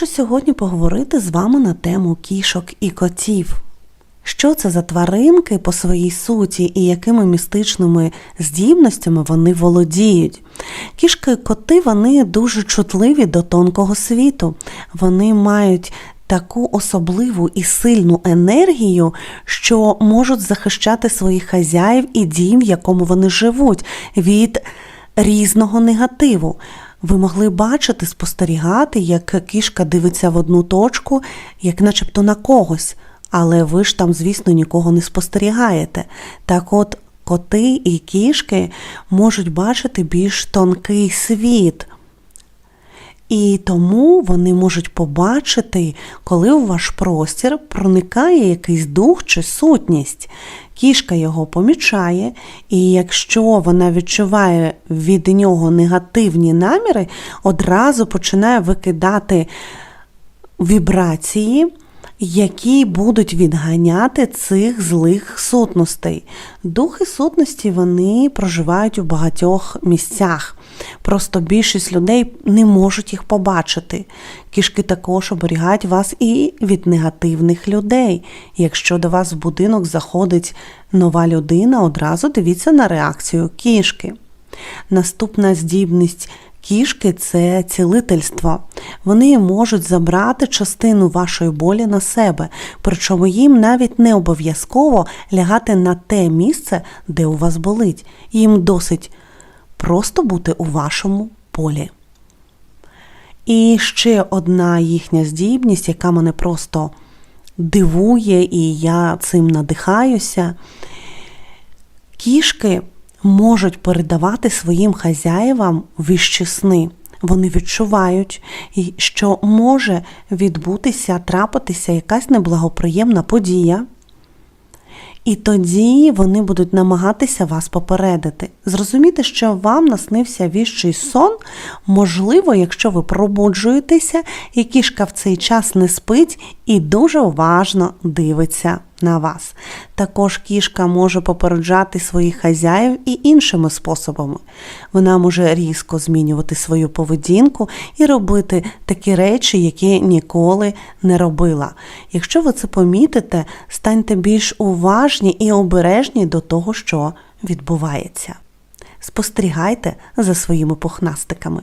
хочу сьогодні поговорити з вами на тему кішок і котів. Що це за тваринки по своїй суті і якими містичними здібностями вони володіють? Кішки і коти вони дуже чутливі до тонкого світу. Вони мають таку особливу і сильну енергію, що можуть захищати своїх хазяїв і дім, в якому вони живуть, від різного негативу. Ви могли бачити, спостерігати, як кішка дивиться в одну точку, як начебто на когось, але ви ж там, звісно, нікого не спостерігаєте. Так от коти і кішки можуть бачити більш тонкий світ. І тому вони можуть побачити, коли у ваш простір проникає якийсь дух чи сутність. Кішка його помічає, і якщо вона відчуває від нього негативні наміри, одразу починає викидати вібрації, які будуть відганяти цих злих сутностей. Духи сутності вони проживають у багатьох місцях. Просто більшість людей не можуть їх побачити. Кішки також оберігають вас і від негативних людей. Якщо до вас в будинок заходить нова людина, одразу дивіться на реакцію кішки. Наступна здібність кішки це цілительство. Вони можуть забрати частину вашої болі на себе, причому їм навіть не обов'язково лягати на те місце, де у вас болить. Їм досить просто бути у вашому полі. І ще одна їхня здібність, яка мене просто дивує, і я цим надихаюся. Кішки можуть передавати своїм хазяївам віщі сни. Вони відчувають, що може відбутися, трапитися якась неблагоприємна подія. І тоді вони будуть намагатися вас попередити. Зрозуміти, що вам наснився віщий сон, можливо, якщо ви пробуджуєтеся, і кішка в цей час не спить і дуже уважно дивиться на вас. Також кішка може попереджати своїх хазяїв і іншими способами. Вона може різко змінювати свою поведінку і робити такі речі, які ніколи не робила. Якщо ви це помітите, станьте більш уважні і обережні до того, що відбувається. Спостерігайте за своїми пухнастиками.